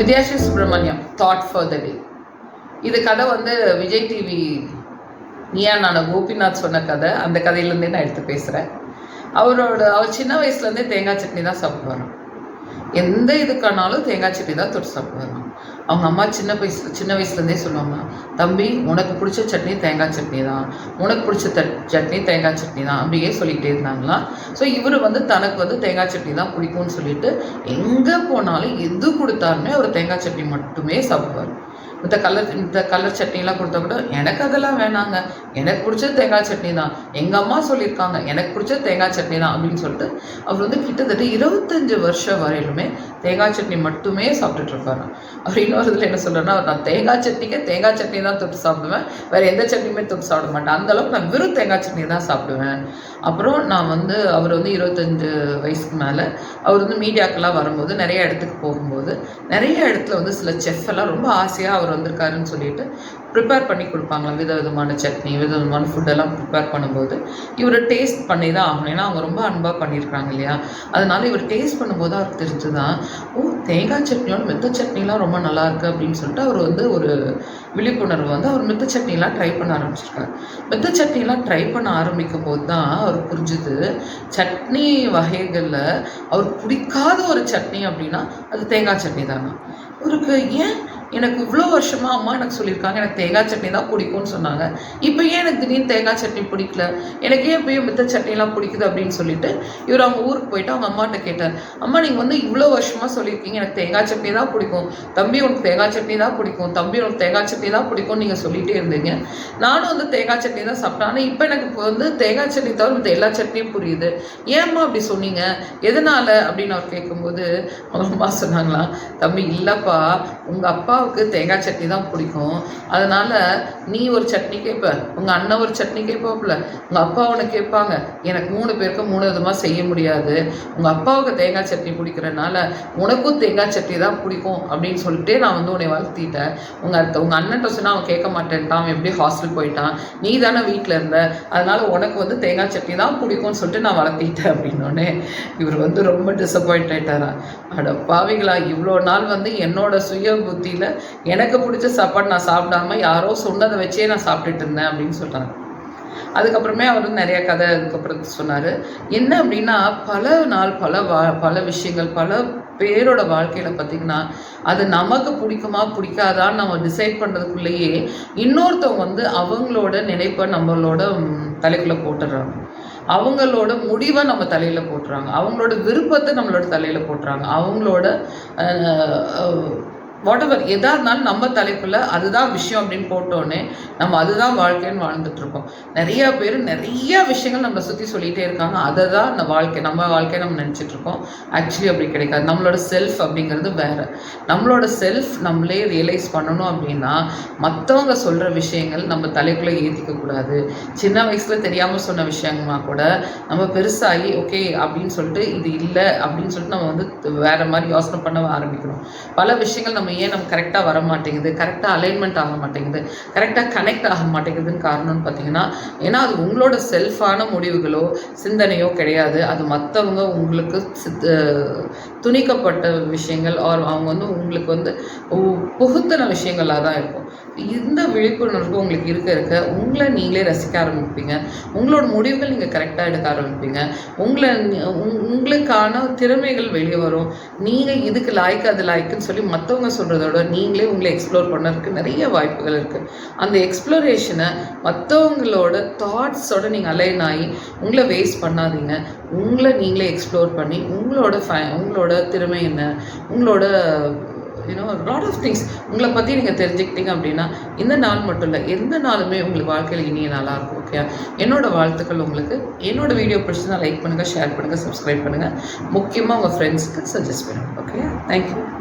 Vidyashi Subramaniam thought for the day இது கதை வந்து விஜய் டிவி நீயா நான் கோபிநாத் சொன்ன கதை. அந்த கதையிலேருந்தே நான் எடுத்து பேசுகிறேன் அவரோட அவர் சின்ன வயசுலேருந்தே தேங்காய் சட்னி தான் சாப்பிடுவாராம். எந்த இதுக்கானாலும் தேங்காய் சட்னி தான் தொட்டு சாப்பிடுவாராம். அவங்க அம்மா சின்ன வயசு சின்ன வயசுலேருந்தே சொல்லுவாங்க தம்பி உனக்கு பிடிச்ச சட்னி தேங்காய் சட்னி தான். உனக்கு பிடிச்ச தட் சட்னி தேங்காய் சட்னி தான். அப்படியே சொல்லிகிட்டே இருந்தாங்களாம் ஸோ இவர் வந்து தனக்கு வந்து தேங்காய் சட்னி தான் பிடிக்கும்னு சொல்லிட்டு எங்கே போனாலும் எது கொடுத்தாலுமே அவர் தேங்காய் சட்னி மட்டுமே சாப்பிடுவார். மற்ற கலர் இந்த கலர் சட்னிலாம் கொடுத்தா கூட எனக்கு அதெல்லாம் வேணாங்க. எனக்கு பிடிச்சது தேங்காய் சட்னி தான். எங்கள் அம்மா சொல்லியிருக்காங்க எனக்கு பிடிச்சது தேங்காய் சட்னி தான் அப்படின்னு சொல்லிட்டு அவர் வந்து கிட்டத்தட்ட இருபத்தஞ்சு வருஷம் வரையிலுமே தேங்காய் சட்னி மட்டுமே சாப்பிட்டுட்டு இருப்பாரு. அவர் இன்னொரு இதில் என்ன சொல்கிறேன்னா நான் தேங்காய் சட்னிக்கு தேங்காய் சட்னி தான் தொட்டு சாப்பிடுவேன். வேறு எந்த சட்னியுமே தொட்டு சாப்பிட மாட்டேன். அந்தளவுக்கு நான் வெறும் தேங்காய் சட்னி தான் சாப்பிடுவேன். அப்புறம் நான் வந்து அவர் வந்து இருபத்தஞ்சு வயசுக்கு மேலே அவர் வந்து மீடியாக்கெல்லாம் வரும்போது நிறைய இடத்துக்கு போகும்போது நிறைய இடத்துல வந்து சில செஃப் எல்லாம் ரொம்ப ஆசையாக அவர் வந்திருக்காருன்னு சொல்லிட்டு ப்ரிப்பேர் பண்ணி கொடுப்பாங்களா வித விதமான சட்னி வித விதமான ஃபுட்டெல்லாம் ப்ரிப்பேர் பண்ணும்போது இவர் டேஸ்ட் பண்ணி தான் ஆகணும். ஏன்னா அவங்க ரொம்ப அன்பாக பண்ணியிருக்காங்க இல்லையா? அதனால இவர் டேஸ்ட் பண்ணும்போது அவருக்கு தெரிஞ்சுதான் ஓ தேங்காய் சட்னியோட மெத்த சட்னிலாம் ரொம்ப நல்லா இருக்குது அப்படின்னு சொல்லிட்டு அவர் வந்து ஒரு விழிப்புணர்வு வந்து அவர் மெத்த சட்னிலாம் ட்ரை பண்ண ஆரம்பிச்சிருக்காரு. மெத்த சட்னிலாம் ட்ரை பண்ண ஆரம்பிக்கும் போது தான் அவர் புரிஞ்சுது சட்னி வகைகளில் அவர் பிடிக்காத ஒரு சட்னி அப்படின்னா அது தேங்காய் சட்னி தானா? அவருக்கு ஏன் எனக்கு இவ்வளோ வருஷமாக அம்மா எனக்கு சொல்லியிருக்காங்க எனக்கு தேங்காய் சட்னி தான் பிடிக்கும்னு சொன்னாங்க. இப்போ ஏன் எனக்கு திடீர்னு தேங்காய் சட்னி பிடிக்கல? எனக்கு ஏன் இப்போயும் மித்த சட்னிலாம் பிடிக்குது அப்படின்னு சொல்லிட்டு இவர் அவங்க ஊருக்கு போயிட்டு அவங்க அம்மாட்ட கேட்டார். அம்மா நீங்கள் வந்து இவ்வளோ வருஷமாக சொல்லியிருக்கீங்க எனக்கு தேங்காய் சட்னி தான் பிடிக்கும். தம்பி உனக்கு தேங்காய் சட்னி தான் பிடிக்கும். தம்பி உனக்கு தேங்காய் சட்னி தான் பிடிக்கும்னு நீங்கள் சொல்லிகிட்டே இருந்தீங்க. நானும் வந்து தேங்காய் சட்னி தான் சாப்பிட்டேன். ஆனால் இப்போ எனக்கு இப்போ வந்து தேங்காய் சட்னி தவிர மற்ற எல்லா சட்னியும் புரியுது. ஏம்மா அப்படி சொன்னீங்க? எதனால்? அப்படின்னு அவர் கேட்கும்போது அவங்க அம்மா சொன்னாங்களாம் தம்பி இல்லைப்பா உங்கள் அப்பாவுக்கு தேங்காய் சட்னி தான் பிடிக்கும். அதனால் நீ ஒரு சட்னி கேட்ப உங்கள் அண்ணன் ஒரு சட்னி கேட்பாப்புல உங்கள் அப்பா ஒன்று கேட்பாங்க எனக்கு மூணு பேருக்கு மூணு விதமாக செய்ய முடியாது. உங்கள் அப்பாவுக்கு தேங்காய் சட்னி பிடிக்கிறனால உனக்கும் தேங்காய் சட்னி தான் பிடிக்கும். அப்படின்னு சொல்லிட்டு நான் வந்து உன்னை வளர்த்திட்டேன் உங்கள் உங்கள் அண்ணன் அண்ணன்ட்ட சொன்னால் அவன் கேட்க மாட்டேன்ட்டான் அவன் எப்படி ஹாஸ்டல் போயிட்டான்? நீ தானே வீட்டில் இருந்த. அதனால் உனக்கு வந்து தேங்காய் சட்னி தான் பிடிக்கும்னு சொல்லிட்டு நான் வளர்த்திட்டேன் அப்படின்னோடனே இவர் வந்து ரொம்ப டிசப்பாயிண்ட் ஆயிட்டாரா. அட பாவிகளா இவ்வளோ நாள் வந்து என்னோட சுய புத்தியில் எனக்கு பிடிச்ச சாப்பாடு நான் சாப்பிடாம யாரோ சொன்னதை வச்சே நான் சாப்பிட்டுட்டு இருந்தேன் அப்படின்னு சொல்கிறாங்க அதுக்கப்புறமே அவர் நிறைய கதை அதுக்கப்புறம் சொன்னார். என்ன அப்படின்னா பல நாள் பல வா பல விஷயங்கள் பல பேரோட வாழ்க்கையில் பார்த்திங்கன்னா அது நமக்கு பிடிக்குமா பிடிக்காதான்னு நம்ம டிசைட் பண்ணுறதுக்குள்ளேயே இன்னொருத்தவங்க வந்து அவங்களோட நினைப்பை நம்மளோட தலைக்குள்ளே போட்டுடுறாங்க. அவங்களோட முடிவை நம்ம தலையில் போட்டுறாங்க. அவங்களோட விருப்பத்தை நம்மளோட தலையில் போட்டுறாங்க. அவங்களோட வாட் எவர் எதாக இருந்தாலும் நம்ம தலைக்குள்ள அதுதான் விஷயம் அப்படின்னு போட்டோன்னே நம்ம அதுதான் வாழ்க்கைன்னு வாழ்ந்துட்டு இருக்கோம். நிறைய பேர் நிறைய விஷயங்கள் நம்மளை சுற்றி சொல்லிகிட்டே இருக்காங்க. அதை தான் நம்ம வாழ்க்கை நம்ம வாழ்க்கையை நம்ம நினச்சிட்டு இருக்கோம். ஆக்சுவலி அப்படி கிடைக்காது. நம்மளோட செல்ஃப் அப்படிங்கிறது வேறு. நம்மளோட செல்ஃப் நம்மளே ரியலைஸ் பண்ணணும் அப்படின்னா மற்றவங்க சொல்கிற விஷயங்கள் நம்ம தலைக்குள்ளே ஏற்றிக்கக்கூடாது சின்ன வயசில் தெரியாமல் சொன்ன விஷயங்கள்னா கூட நம்ம பெருசாகி ஓகே அப்படின்னு சொல்லிட்டு இது இல்லை அப்படின்னு சொல்லிட்டு நம்ம வந்து வேறு மாதிரி யோசனை பண்ண ஆரம்பிக்கணும் பல விஷயங்கள் நம்ம நம்ம ஏன் நம்ம கரெக்டாக வர மாட்டேங்குது கரெக்டாக அலைன்மெண்ட் ஆக மாட்டேங்குது? கரெக்டாக கனெக்ட் ஆக மாட்டேங்குதுன்னு காரணம்னு பார்த்தீங்கன்னா ஏன்னா அது உங்களோட செல்ஃபான முடிவுகளோ சிந்தனையோ கிடையாது. அது மற்றவங்க உங்களுக்கு துணிக்கப்பட்ட விஷயங்கள் ஆர் அவங்க வந்து உங்களுக்கு வந்து புகுத்தின விஷயங்களாக தான் இருக்கும். இந்த விழிப்புணர்வு உங்களுக்கு இருக்க இருக்க உங்களை நீங்களே ரசிக்க ஆரம்பிப்பீங்க. உங்களோட முடிவுகள் நீங்கள் கரெக்டாக எடுக்க ஆரம்பிப்பீங்க. உங்களை உங்களுக்கான திறமைகள் வெளியே வரும். நீங்கள் இதுக்கு லாய்க்கு அது லாய்க்குன்னு சொல்லி மற்றவங்க சொல்கிறதோட நீங்களே உங்களை எக்ஸ்ப்ளோர் பண்ணுறதுக்கு நிறைய வாய்ப்புகள் இருக்குது அந்த எக்ஸ்ப்ளோரேஷனை மற்றவங்களோட தாட்ஸோட நீங்கள் அலைன் ஆகி உங்களை வேஸ்ட் பண்ணாதீங்க. உங்களை நீங்களே எக்ஸ்ப்ளோர் பண்ணி உங்களோட ஃபை உங்களோட திறமை என்ன? உங்களோட யூனோ லாட் ஆஃப் திங்ஸ் உங்களை பற்றி நீங்கள் தெரிஞ்சுக்கிட்டீங்க அப்படின்னா இந்த நாள் மட்டும் இல்லை எந்த நாளுமே உங்களுக்கு வாழ்க்கையில் இனிய நாளாக இருக்கும் ஓகே என்னோட வாழ்த்துக்கள் உங்களுக்கு. என்னோட வீடியோ பிடிச்சதுனா லைக் பண்ணுங்கள் ஷேர் பண்ணுங்கள் சப்ஸ்கிரைப் பண்ணுங்கள் முக்கியமாக உங்கள் ஃப்ரெண்ட்ஸுக்கு சஜஸ்ட் பண்ணுங்கள் ஓகே தேங்க்யூ